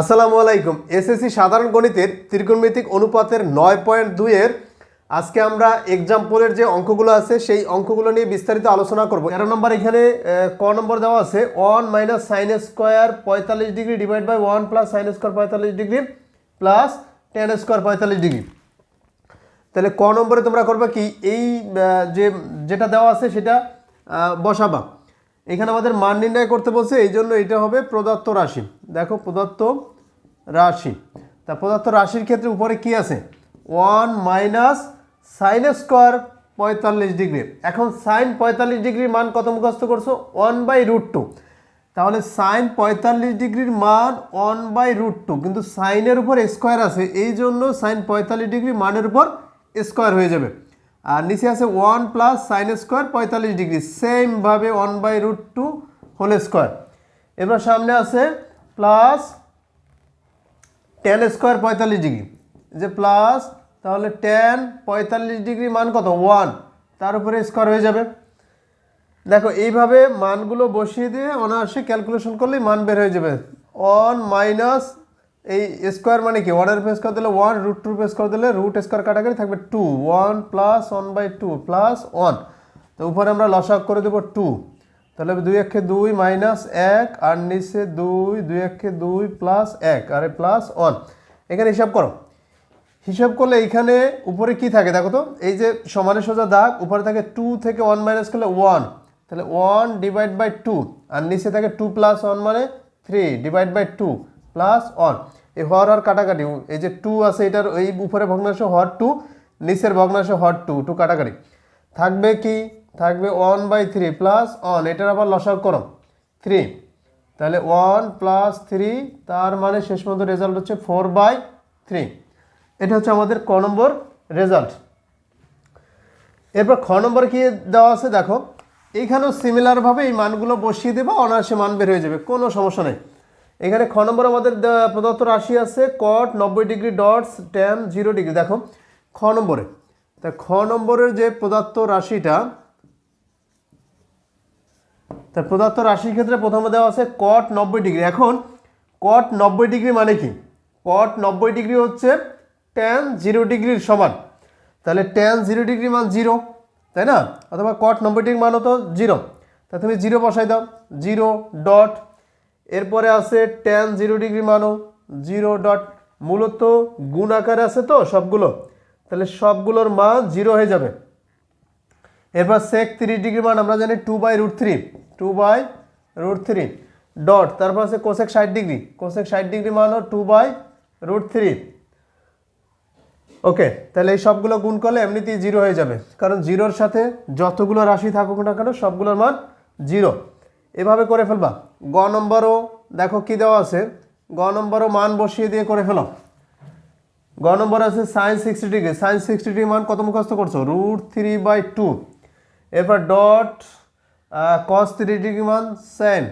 আসসালামু আলাইকুম। এসএসসি সাধারণ গণিতের ত্রিকোণমিতিক অনুপাতের নয় পয়েন্ট দুইয়ের আজকে আমরা এক্সাম্পলের যে অঙ্কগুলো আছে, সেই অঙ্কগুলো নিয়ে বিস্তারিত আলোচনা করব। তেরো নম্বর এখানে ক নম্বর দেওয়া আছে ওয়ান মাইনাস সাইন স্কোয়ার পঁয়তাল্লিশ degree divide by one plus sine square পঁয়তাল্লিশ ডিগ্রি প্লাস টেন স্কোয়ার পঁয়তাল্লিশ ডিগ্রি তাহলে ক নম্বরে তোমরা করবে কি, এই যে, যেটা দেওয়া আছে সেটা বসাবা। এখানে আমাদের মান নির্ণয় করতে বলছে, এই জন্য এটা হবে প্রদত্ত রাশি। দেখো, প্রদত্ত রাশি। তা প্রদত্ত রাশির ক্ষেত্রে উপরে কি আছে? ওয়ান মাইনাস সাইন স্কোয়ার পঁয়তাল্লিশ ডিগ্রি। এখন সাইন পঁয়তাল্লিশ ডিগ্রির মান কত মুখস্থ করছ? One by root two. তাহলে সাইন পঁয়তাল্লিশ ডিগ্রির মান ওয়ান বাই রুট টু, কিন্তু সাইনের উপর স্কোয়ার আছে, এই জন্য সাইন পঁয়তাল্লিশ ডিগ্রি মানের উপর স্কোয়ার হয়ে যাবে। আর নিচে আছে ওয়ান প্লাস সাইন স্কোয়ার পঁয়তাল্লিশ ডিগ্রি। সেমভাবে one by root two whole square. এবার সামনে আছে প্লাস টেন স্কোয়ার পঁয়তাল্লিশ ডিগ্রি। যে প্লাস, তাহলে টেন পঁয়তাল্লিশ ডিগ্রি মান কত? ওয়ান। তার উপরে স্কোয়ার হয়ে যাবে। দেখো, এইভাবে মানগুলো বসিয়ে দিয়ে অনায়াসে ক্যালকুলেশন করলেই মান বের হয়ে যাবে। ওয়ান মাইনাস এই স্কোয়ার মানে কি? ওয়ানের উপর স্কোয়ার দিলে ওয়ান রুট টু উপর করে দিলে রুট স্কোয়ার কাটাকাটি থাকবে two one plus one by two plus one তো উপরে আমরা লসাক করে দেবো টু তাহলে দুই একে দুই মাইনাস এক, আর নিচে দুই দুই একে দুই প্লাস এক, আর প্লাস ওয়ান এখানে হিসাব করো। হিসাব করলে এইখানে উপরে কি থাকে দেখো তো? এই যে সমানে সোজা দাগ, উপরে থাকে টু থেকে ওয়ান মাইনাস করলে ওয়ান তাহলে ওয়ান ডিভাইড বাই টু আর নিচে থাকে টু প্লাস ওয়ান মানে three divide by two plus one এই হর আর কাটাকাটি, এই যে টু আছে, এটার এই উপরে ভগ্নাংশ হর টু নিচের ভগ্নাংশ হর টু টু কাটাকাটি। থাকবে কি? থাকবে one by three plus one এটার আবার লসাগ করো। থ্রি তাহলে ওয়ান প্লাস থ্রি তার মানে শেষ পর্যন্ত রেজাল্ট হচ্ছে ফোর বাই থ্রি এটা হচ্ছে আমাদের ক নম্বর রেজাল্ট এরপর খ নম্বর কি দেওয়া আছে? দেখো এইখানেও সিমিলারভাবে এই মানগুলো বসিয়ে দেবো, অনায়াসে মান বের হয়ে যাবে, কোনো সমস্যা নেই। এখানে খ নম্বর আমাদের প্রদত্ত রাশি আছে কট নব্বই degree dots tan zero degree. দেখো, খ নম্বরে। তা খ নম্বরের যে প্রদত্ত রাশিটা, তা প্রদত্ত রাশির ক্ষেত্রে প্রথমে দেওয়া আছে কট নব্বই ডিগ্রি। এখন কট নব্বই ডিগ্রি মানে কি? কট নব্বই ডিগ্রি হচ্ছে টেন জিরো ডিগ্রির সমান। তাহলে ট্যান জিরো ডিগ্রি মান জিরো তাই না? অথবা কট নব্বই ডিগ্রি মান হতো জিরো তা তুমি জিরো বসাই দাও জিরো ডট এরপরে আছে টেন জিরো ডিগ্রি মানও জিরো ডট মূলত গুণ আকারে আছে তো সবগুলো। তাহলে সবগুলোর মান জিরো হয়ে যাবে। এরপর সেক তিরিশ ডিগ্রি মান আমরা জানি two by root three two by root three dot তারপর আছে কোসেক ষাট ডিগ্রি কোসেক ষাট ডিগ্রি মানও two by root three okay তাহলে এই সবগুলো গুণ করলে এমনিতেই জিরো হয়ে যাবে। কারণ জিরোর সাথে যতগুলো রাশি থাকুক না কেন, সবগুলোর মান জিরো এভাবে করে ফেলবা। গ নম্বরও দেখো কি দেওয়া আছে? গ নম্বরও মান বসিয়ে দিয়ে করে ফেলো। গ নম্বর আছে sine sixty degree sine sixty degree মান কত মুখস্থ করছ? রুট থ্রি বাই টু এরপর ডট কস থ্রি ডিগ্রি মান সেন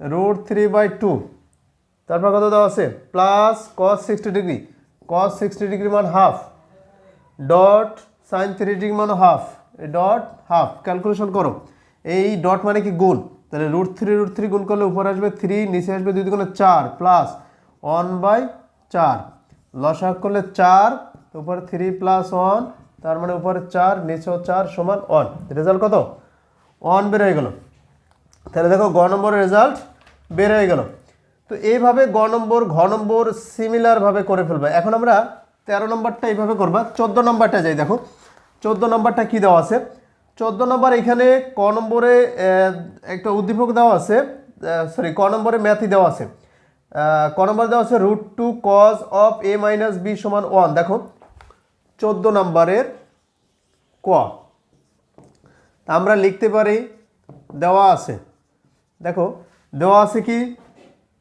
রুট থ্রি বাই টু তারপর কত দেওয়া আছে? Plus cos sixty degree cos sixty degree মান half dot sine three degree মানে হাফ ডট হাফ ক্যালকুলেশন করো। এই ডট মানে কি? গুণ। তাহলে রুট থ্রি রুট থ্রি গুণ করলে উপরে আসবে থ্রি নিচে আসবে দুই দুগুণে চার প্লাস ওয়ান বাই চার। লসাগ করলে চার উপরে থ্রি প্লাস ওয়ান তার মানে উপরে চার, নিচেও চার সমান ওয়ান রেজাল্ট কত? ওয়ান বের হয়ে গেল। তাহলে দেখো গ নম্বরের রেজাল্ট বের হয়ে গেল। তো এইভাবে গ নম্বর, ঘ নম্বর সিমিলারভাবে করে ফেলবে। এখন আমরা তেরো নম্বরটা এইভাবে করবা। চোদ্দ নম্বরটা যাই দেখো। চোদ্দ নম্বরটা কী দেওয়া আছে? চোদ্দ নম্বর এখানে ক নম্বরে একটা উদ্দীপক দেওয়া আছে সরি ক নম্বরে ম্যাথই দেওয়া আছে। ক নম্বর দেওয়া আছে root two cos of A minus B সমান ওয়ান দেখো, চোদ্দ নম্বরের ক। আমরা লিখতে পারি, দেওয়া আছে। দেখো, দেওয়া আছে কি?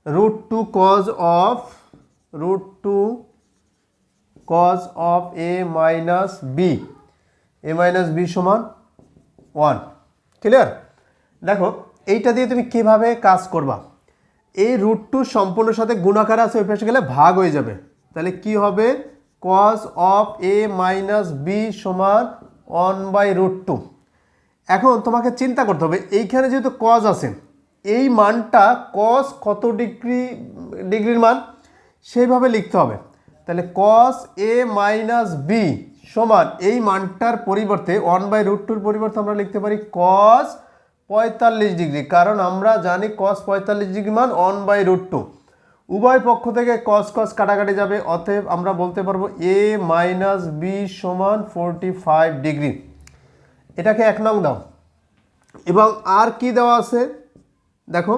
Root two cos of root two cos of A minus B A minus B সমান ওয়ান ক্লিয়ার দেখো, এইটা দিয়ে তুমি কীভাবে কাজ করবা? এই রুট টু সম্পূর্ণ সাথে গুণাকার আছে, ওই পাশে গেলে ভাগ হয়ে যাবে। তাহলে কি হবে? Cos of A minus B সমান ওয়ান বাই রুট টু এখন তোমাকে চিন্তা করতে হবে, এইখানে যেহেতু কজ আছে, এই মানটা কস কত ডিগ্রি, ডিগ্রির মান? সেইভাবে লিখতে হবে। তাহলে কস এ মাইনাস বি সমান এই মানটার পরিবর্তে ওয়ান বাই রুট টুর পরিবর্তে আমরা লিখতে পারি কস পঁয়তাল্লিশ ডিগ্রি। কারণ আমরা জানি কস পঁয়তাল্লিশ ডিগ্রি মান ওয়ান বাই রুট টু। উভয় পক্ষ থেকে কস কস কাটাকাটি যাবে, অতএব আমরা বলতে পারব এ মাইনাস বি সমান ফোরটি ফাইভ ডিগ্রি। এটাকে এক নং দাও। এবং আর কি দেওয়া আছে? দেখো,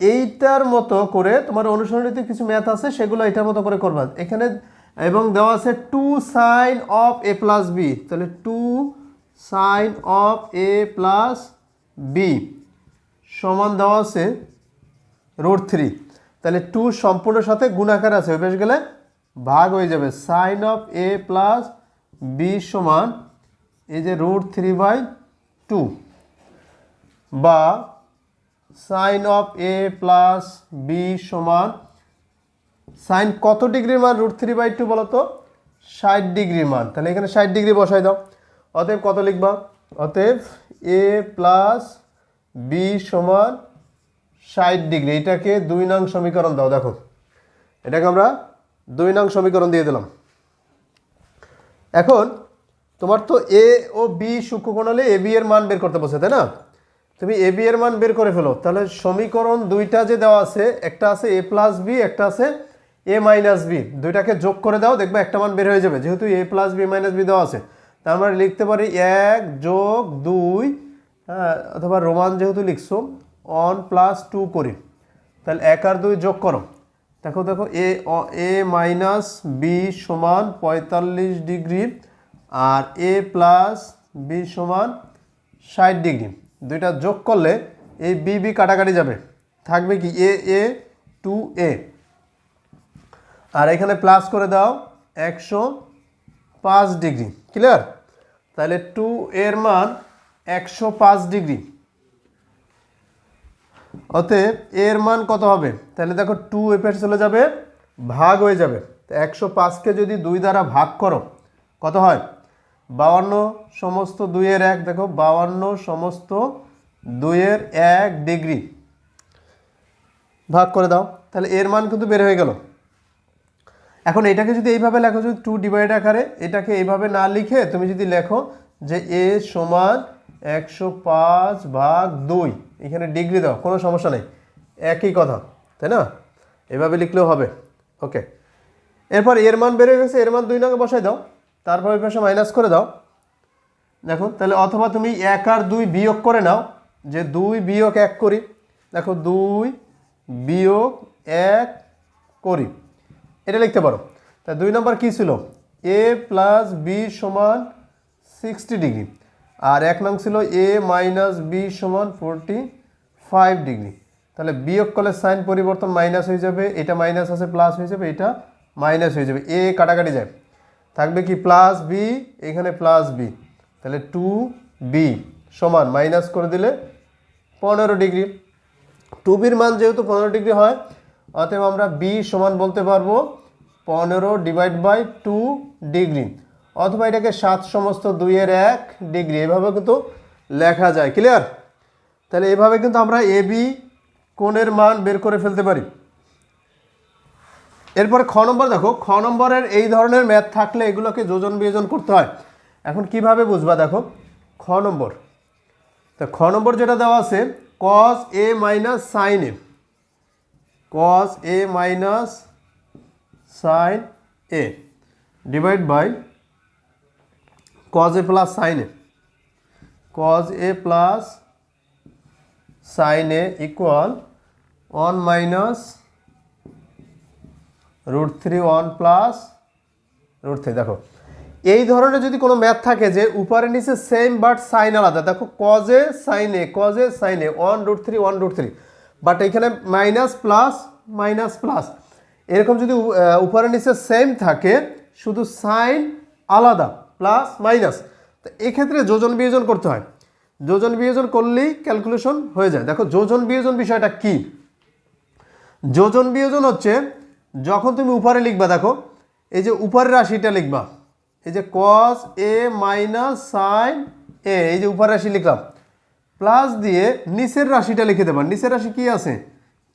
এইটার মতো করে তোমার অনুসরণিত কিছু ম্যাথ আছে, সেগুলো এটার মতো করে করবা। এখানে এবং দেওয়া আছে two sine of A plus B. তাহলে two sine of A plus B সমান দেওয়া আছে রুট থ্রি। তাহলে টু সম্পূর্ণ সাথে গুণাকার আছে, বেশ গেলে ভাগ হয়ে যাবে। Sine of A plus B সমান এই যে রুট থ্রি বাই টু বা sine of A plus B সমান সাইন কত ডিগ্রির মান রুট থ্রি বাই টু বলো তো ষাট ডিগ্রির মান। তাহলে এখানে ষাট ডিগ্রি বসাই দাও। অতএব কত লিখবা? অতএব এ প্লাস বি সমান ষাট ডিগ্রি। এটাকে দুই নং সমীকরণ দাও, দেখো। এটাকে আমরা দুই নং সমীকরণ দিয়ে দিলাম। এখন তোমার তো এ ও বি সূক্ষ্মকোণ হলে এ বি এর মান বের করতে বসে তাই না? তুমি এ বি এর মান বের করে ফেলো। তাহলে সমীকরণ দুইটা যে দেওয়া আছে, একটা আছে এ প্লাস বি, একটা আছে এ মাইনাস বি দুইটাকে যোগ করে দাও, দেখবে একটা মান বের হয়ে যাবে, যেহেতু A plus B minus B দেওয়া আছে। তার আমরা লিখতে পারি এক যোগ দুই হ্যাঁ অথবা রোমান যেহেতু লিখছো অন প্লাস টু করি। তাহলে এক আর দুই যোগ করো। দেখো দেখো এ এ মাইনাস বি সমান পঁয়তাল্লিশ ডিগ্রি আর এ প্লাস বি সমান ষাট ডিগ্রি। দুইটা যোগ করলে এই বি বি কাটাকাটি যাবে। থাকবে কি এ এ টু এ আর এখানে প্লাস করে দাও একশো পাঁচ ডিগ্রি ক্লিয়ার তাহলে টু এর মান একশো পাঁচ ডিগ্রি। অতএব এর মান কত হবে? তাহলে দেখো টু এফের চলে যাবে, ভাগ হয়ে যাবে। একশো পাঁচকে যদি দুই দ্বারা ভাগ করো, কত হয়? বাউান্ন সমস্ত দুইয়ের এক, দেখো বাউান্ন সমস্ত দুইয়ের এক ডিগ্রি। ভাগ করে দাও, তাহলে এর মান কিন্তু বের হয়ে গেল। এখন এটাকে যদি এইভাবে লেখো, যদি টু ডিভাইড আকারে এটাকে এইভাবে না লিখে তুমি যদি লেখো যে এ সমান একশো পাঁচ ভাগ দুই, এখানে ডিগ্রি দাও, কোনো সমস্যা নেই, একই কথা, তাই না? এভাবে লিখলেও হবে ওকে এরপর এর মান বেড়ে গেছে, এর মান দুই নঙ্গে বসাই দাও, তারপর ওই পাশে মাইনাস করে দাও। দেখো, তাহলে অথবা তুমি এক আর দুই বিয়োগ করে নাও, যে দুই বিয়োগ এক করি, দেখো দুই বিয়োগ এক করি। এটা লিখতে পারো। তা দুই নম্বর কী ছিল? এ প্লাস বি সমান সিক্সটি ডিগ্রি আর এক নং ছিল এ মাইনাস বি সমান ফোরটি ফাইভ ডিগ্রি তাহলে বিয়োগ করলে সাইন পরিবর্তন মাইনাস হয়ে যাবে, এটা মাইনাস আছে প্লাস হয়ে যাবে, এটা মাইনাস হয়ে যাবে। এ কাটাকাটি যায়। থাকবে কি প্লাস বি এখানে প্লাস বি তাহলে টু বি সমান মাইনাস করে দিলে পনেরো ডিগ্রি টু বির মান যেহেতু পনেরো ডিগ্রি হয়, অতএব আমরা বি সমান বলতে পারব পনেরো ডিভাইড বাই টু ডিগ্রি অথবা এটাকে সাত সমস্ত দুইয়ের এক ডিগ্রি এভাবে কিন্তু লেখা যায় ক্লিয়ার তাহলে এভাবে কিন্তু আমরা এ বি কোণের মান বের করে ফেলতে পারি। এরপরে খ নম্বর দেখো, খ নম্বরের এই ধরনের ম্যাথ থাকলে এগুলোকে যোজন বিয়োজন করতে হয়। এখন কীভাবে বুঝবা দেখো, খ নম্বর। তা খ নম্বর যেটা দেওয়া আছে cos A minus sine A cos A minus sine A divide by cos A plus sine A cos A plus sine A equal one minus root three one plus root three দেখো, এই ধরনের যদি কোনো math থাকে যে উপরে নিচে same but sine আলাদা, দেখো কজে সাইনে কজে সাইনে one root three one root three but এখানে মাইনাস প্লাস মাইনাস প্লাস এরকম যদি উপরে নিচে সেম থাকে, শুধু সাইন আলাদা প্লাস মাইনাস তো এক্ষেত্রে যোজন বিয়োজন করতে হয়। যোজন বিয়োজন করলেই ক্যালকুলেশন হয়ে যায়। দেখো, যোজন বিয়োজন বিষয়টা কী? যোজন বিয়োজন হচ্ছে, যখন তুমি উপরে লিখবা, দেখো, এই যে উপরের রাশিটা লিখবা, এই যে কস এ মাইনাস সাইন এ এই যে উপরের রাশি লিখলাম প্লাস দিয়ে নিচের রাশিটা লিখে দেবা। নিচের রাশি কি আছে?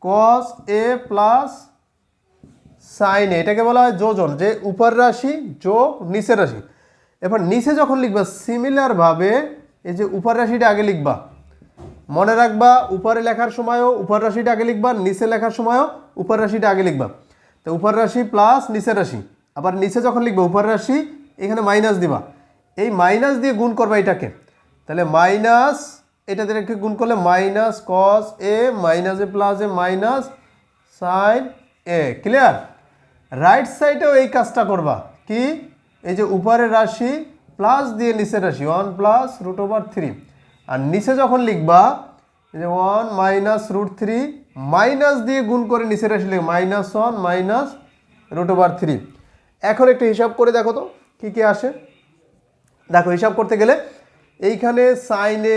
কস এ প্লাস সাইন এটাকে বলা হয় যোজন, যে উপর রাশি যোগ নিচের রাশি। এবার নিচে যখন লিখবা সিমিলারভাবে এই যে উপর রাশিটা আগে লিখবা, মনে রাখবা উপরে লেখার সময়ও উপর রাশিটা আগে লিখবা, নিচে লেখার সময়ও উপর রাশিটা আগে লিখবা। তো উপর রাশি প্লাস নিচের রাশি। আবার নিচে যখন লিখবা, উপর রাশি, এখানে মাইনাস দিবা। এই মাইনাস দিয়ে গুণ করবা এটাকে। তাহলে মাইনাস এটা দিয়ে গুণ করলে minus cos A minus A plus A minus sine A clear right সাইডেও এই কাজটা করবা। কি? এই যে উপরের রাশি প্লাস দিয়ে নিচের রাশি one plus root over three আর নিচে যখন লিখবা, এই যে one minus root three minus দিয়ে গুণ করে নিচের রাশি লিখবে minus one minus root over three এখন একটু হিসাব করে দেখো তো, কী কী আসে? দেখো, হিসাব করতে গেলে এইখানে সাইনে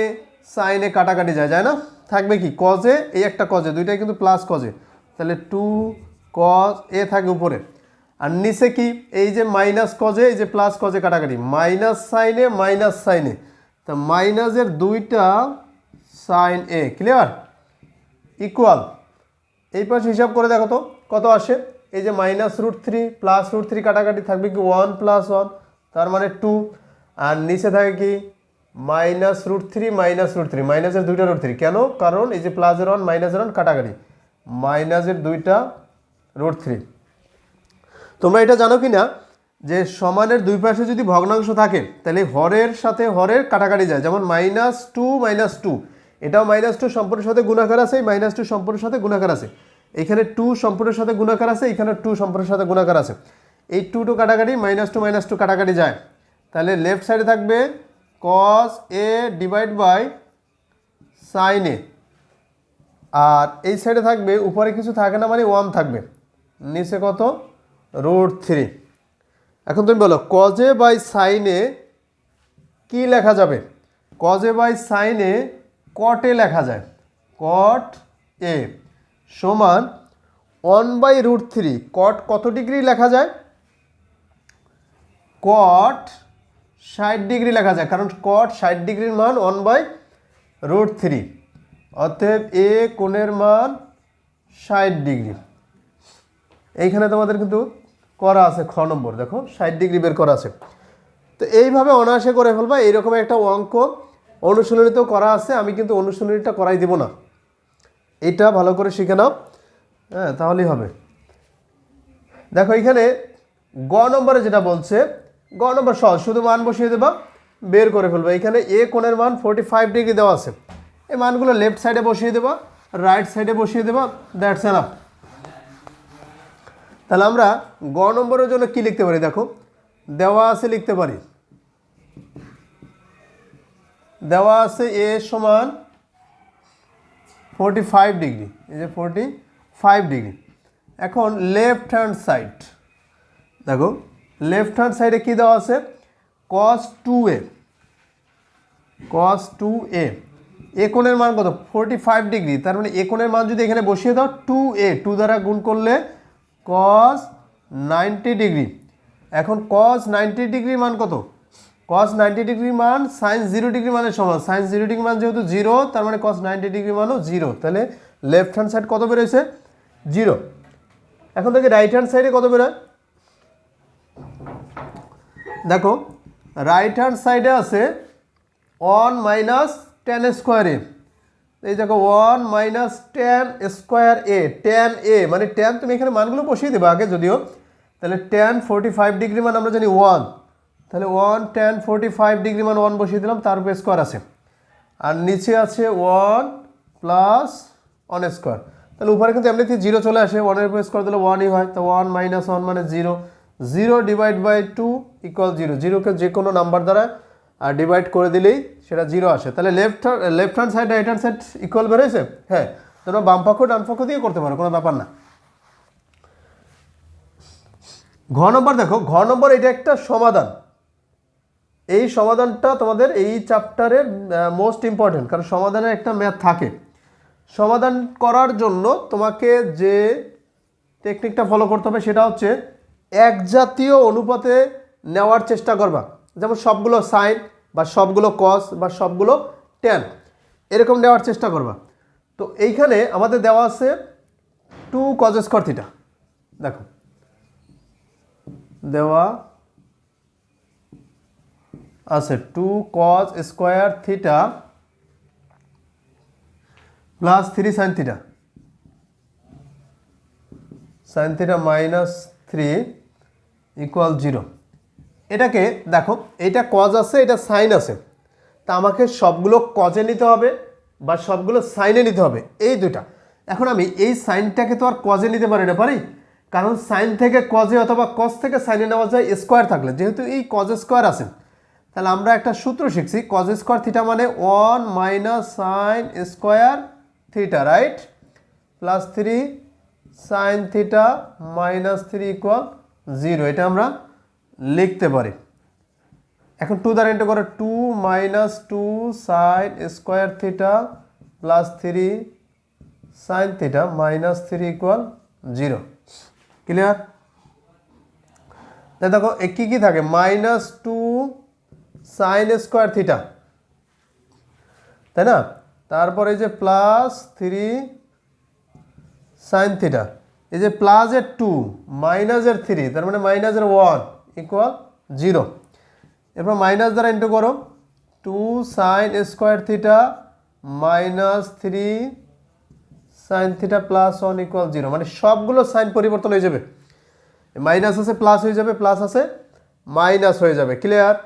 সাইনে কাটাকাটি যায় যায় না? থাকবে কি? কজে এই একটা কজে দুইটাই কিন্তু প্লাস কজে তাহলে টু কজ এ থাকে উপরে। আর নিচে কি? এই যে মাইনাস কজে এই যে প্লাস কজে কাটাকাটি। মাইনাস সাইনে মাইনাস সাইনে তা মাইনাসের দুইটা সাইন এ ক্লিয়ার ইকুয়াল এই পাশে হিসাব করে দেখো তো, কত আসে? এই যে minus root three plus root three কাটাকাটি থাকবে কি? ওয়ান প্লাস ওয়ান তার মানে টু আর নিচে থাকে কি? Minus root three minus root three মাইনাসের দুইটা রুট থ্রি কেন? কারণ এই যে প্লাসের ওয়ান মাইনাসের ওয়ান কাটাকাটি। মাইনাসের দুইটা রুট থ্রি। তোমরা এটা জানো কি না যে সমানের দুই পাশে যদি ভগ্নাংশ থাকে, তাহলে হরের সাথে হরের কাটাকাটি যায়। যেমন মাইনাস টু মাইনাস টু এটাও মাইনাস টু সম্পূর্ণের সাথে গুণাকার আছে মাইনাস টু সম্পূর্ণের সাথে গুণাকার আছে। এখানে টু সম্পূর্ণের সাথে গুণাকার আছে, এখানে টু সম্পূর্ণের সাথে গুণাকার আছে। এই টু টু কাটাকাটি মাইনাস টু মাইনাস টু কাটাকাটি যায়। তাহলে লেফট সাইডে থাকবে cos A divide by sine A আর এই সাইডে থাকবে, উপরে কিছু থাকে না মানে ওয়ান থাকবে। নিচে কত? রুট থ্রি এখন তুমি বলো কজে বাই সাইনে কি লেখা যাবে? কজে বাই সাইনে কটে লেখা যায়। কট এ সমান one by root three cot কত ডিগ্রি লেখা যায়? কট ষাট ডিগ্রি লেখা যায়, কারণ কট ষাট ডিগ্রির মান ওয়ান বাই রুট থ্রি অতএব এ কোণের মান ষাট ডিগ্রি। এইখানে তোমাদের কিন্তু করা আছে খ নম্বর, দেখো, ষাট ডিগ্রি বের করা আছে। তো এইভাবে অনায়াসে করে ফেলবা, এইরকম একটা অঙ্ক অনুশীলনীতেও করা আছে, আমি কিন্তু অনুশীলনীটা করাই দিব না। এটা ভালো করে শিখে নাও। হ্যাঁ তাহলেই হবে। দেখো, এখানে গ নম্বরে যেটা বলছে, গ নম্বর সহজ, শুধু মান বসিয়ে দেবা, বের করে ফেলবা। এখানে এ কোণের মান ফোর্টি ফাইভ ডিগ্রি দেওয়া আছে। এই মানগুলো লেফট সাইডে বসিয়ে দেবা রাইট সাইডে বসিয়ে দেবা দ্যাটস এনাফ তাহলে আমরা গ নম্বরের জন্য কি লিখতে পারি? দেখো, দেওয়া আছে লিখতে পারি। দেওয়া আছে এ সমান ফোরটি ফাইভ ডিগ্রি এই যে ফোরটি ফাইভ ডিগ্রি এখন লেফট হ্যান্ড সাইড দেখো লেফট হ্যান্ড সাইডে কী দেওয়া আছে? কস টু এ কস টু এ এ কোণের মান কত? ফোরটি ফাইভ ডিগ্রি তার মানে এ কোণের মান যদি এখানে বসিয়ে দাও টু এ টু দ্বারা গুণ করলে কস নাইনটি ডিগ্রি এখন কস নাইনটি ডিগ্রির মান কত? কস নাইনটি ডিগ্রি মান সাইন্স জিরো ডিগ্রি মানের সমান। সাইন্স জিরো ডিগ্রি মান যেহেতু জিরো তার মানে কস নাইনটি ডিগ্রি মানও জিরো তাহলে লেফট হ্যান্ড সাইড কত বেরোয়েছে? জিরো এখন থেকে রাইট হ্যান্ড সাইডে কত বেরোয়? দেখো রাইট হ্যান্ড সাইডে আছে ওয়ান মাইনাস টেন স্কোয়ারে এই দেখো one minus tan square A tan A মানে টেন তুমি এখানে মানগুলো বসিয়ে দেবে আগে যদিও, তাহলে টেন ফোরটি ফাইভ ডিগ্রি মান আমরা জানি ওয়ান তাহলে one tan forty five degree মান ওয়ান বসিয়ে দিলাম, তার উপরে স্কোয়ার আছে। আর নিচে আছে ওয়ান প্লাস ওয়ান স্কোয়ার তাহলে উপরে কিন্তু এমনিতে জিরো চলে আসে ওয়ানের উপরে স্কোয়ার দিলে ওয়ানই হয়, তো ওয়ান মাইনাস ওয়ান মানে zero zero divide by two equal zero জিরোকে যে কোনো নাম্বার দ্বারা আর ডিভাইড করে দিলেই সেটা জিরো আসে। তাহলে left left hand side right hand side equal বেরোয়েছে হ্যাঁ। তোমরা বাম পক্ষ, ডান দিয়ে করতে পারো, কোনো ব্যাপার না। ঘ নম্বর দেখো, ঘ নম্বর এটা একটা সমাধান। এই সমাধানটা তোমাদের এই চ্যাপ্টারের মোস্ট ইম্পর্টেন্ট কারণ সমাধানের একটা ম্যাথ থাকে। সমাধান করার জন্য তোমাকে যে টেকনিকটা ফলো করতে হবে সেটা হচ্ছে এক জাতীয় অনুপাতে নেওয়ার চেষ্টা করবা। যেমন সবগুলো সাইন বা সবগুলো কস বা সবগুলো টেন এরকম নেওয়ার চেষ্টা করবা। তো এইখানে আমাদের দেওয়া আছে টু কজ স্কোয়ার থিটা দেখো। দেওয়া আছে two cos square theta plus three sine theta sine theta minus three equal zero এটাকে দেখো, এটা কজ আছে, এটা সাইন আছে। তা আমাকে সবগুলো কজে নিতে হবে বা সবগুলো সাইনে নিতে হবে, এই দুটা এখন আমি এই সাইনটাকে তো আর কজে নিতে পারি না, পারি? কারণ সাইন থেকে কজে অথবা কজ থেকে সাইনে নেওয়া যায় স্কোয়ার থাকলে, যেহেতু এই কজ স্কোয়ার আছে। তাহলে আমরা একটা সূত্র শিখছি কজ স্কোয়ার থিটা মানে one minus sine square theta right plus three sine theta minus three equal zero এটা আমরা লিখতে পারি। এখন টু দ্বারা ইন্টু করে two minus two sine square theta plus three sine theta minus three equal zero clear দেখো কী কী থাকে? Minus two sine square theta তাই না? তারপরে যে প্লাস থ্রি সাইন থিটা এই যে প্লাসের টু মাইনাসের থ্রি তার মানে মাইনাসের ওয়ান ইকুয়াল জিরো এরপর মাইনাস দ্বারা ইন্টু করো। Two sine square theta minus three sine theta plus one equal zero মানে সবগুলো সাইন পরিবর্তন হয়ে যাবে। মাইনাস আছে প্লাস হয়ে যাবে প্লাস আছে মাইনাস হয়ে যাবে। ক্লিয়ার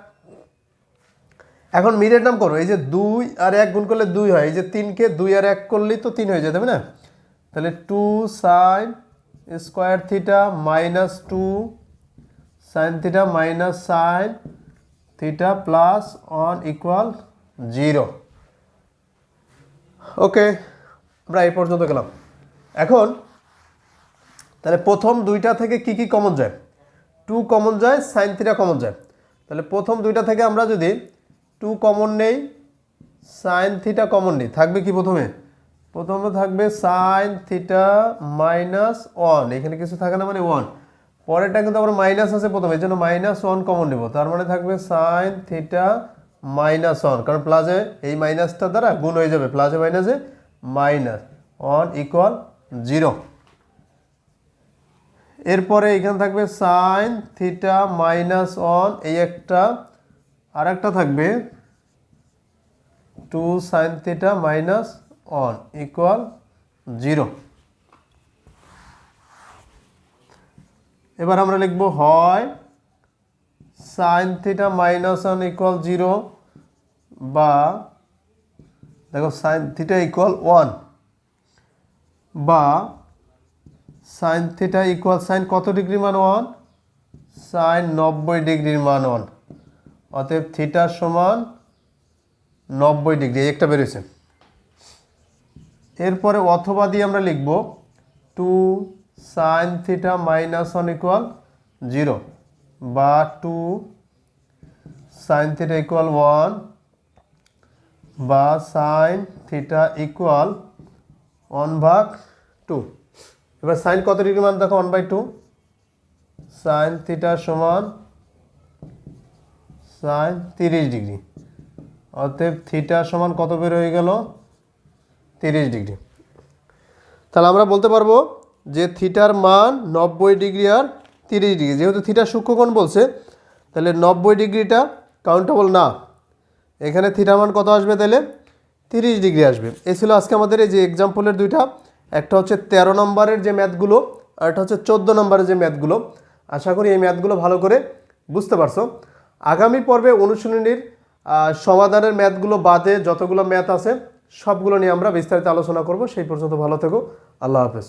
এখন মিরের নাম করো। এই যে দুই আর এক গুণ করলে দুই হয়। এই যে তিনকে দুই আর এক করলেই তো তিন হয়ে যাবে না? তাহলে two sine square theta minus two sine theta minus sine theta plus one equal zero okay আমরা এই পর্যন্ত গেলাম। এখন, তাহলে প্রথম দুইটা থেকে কি কি কমন যায়? টু কমন যায় সাইন থিটা কমন যায়। তাহলে প্রথম দুইটা থেকে আমরা যদি টু কমন নেই সাইন থিটা কমন নেই, থাকবে কি প্রথমে? প্রথমে থাকবে সাইন থিটা মাইনাস ওয়ান এখানে কিছু থাকে না মানে ওয়ান পরেরটা কিন্তু আবার মাইনাস আছে প্রথমে, এই জন্য মাইনাস ওয়ান কমন নেব। তার মানে থাকবে সাইন থিটা মাইনাস ওয়ান কারণ প্লাসে এই মাইনাসটা দ্বারা গুণ হয়ে যাবে প্লাসে মাইনাসে মাইনাস ওয়ান ইকুয়াল জিরো এরপরে এখানে থাকবে সাইন থিটা মাইনাস ওয়ান এই একটা আর একটা থাকবে two sine theta minus one equal zero এবার আমরা লিখব হয় sine theta minus one equal zero বা দেখো সাইন থিটা ইকুয়াল ওয়ান বা সাইন থিটা ইকুয়াল সাইন কত ডিগ্রি মান ওয়ান সাইন নব্বই ডিগ্রির মান ওয়ান অতএব থিটা সমান নব্বই ডিগ্রি একটা বেরোয়েছে। এরপরে অথবা দিয়ে আমরা লিখব two sine theta minus one equal zero বা two sine theta equal one বা সাইন থিটা ইকুয়াল ওয়ান ভাগ টু এবার সাইন কত ডিগ্রি মান? দেখো one by two sine theta সমান সাইন তিরিশ ডিগ্রি। অতএব থিটা সমান কত বের হয়ে গেল? তিরিশ ডিগ্রি। তাহলে আমরা বলতে পারব যে থিটার মান নব্বই ডিগ্রি আর তিরিশ ডিগ্রি, যেহেতু থিটার সূক্ষ্মকোণ বলছে, তাহলে নব্বই ডিগ্রিটা কাউন্টেবল না। এখানে থিটার মান কত আসবে তাহলে? তিরিশ ডিগ্রি আসবে। এই ছিল আজকে আমাদের এই যে এক্সাম্পলের দুইটা। একটা হচ্ছে তেরো নম্বরের যে ম্যাথগুলো, আর একটা হচ্ছে চোদ্দ নম্বরের যে ম্যাথগুলো। আশা করি এই ম্যাথগুলো ভালো করে বুঝতে পারছ। আগামী পর্বে অনুশীলনীর সমাধানের ম্যাথগুলো বাদে যতগুলো ম্যাথ আছে, সবগুলো নিয়ে আমরা বিস্তারিত আলোচনা করব। সেই পর্যন্ত ভালো থেকো। আল্লাহ হাফেজ।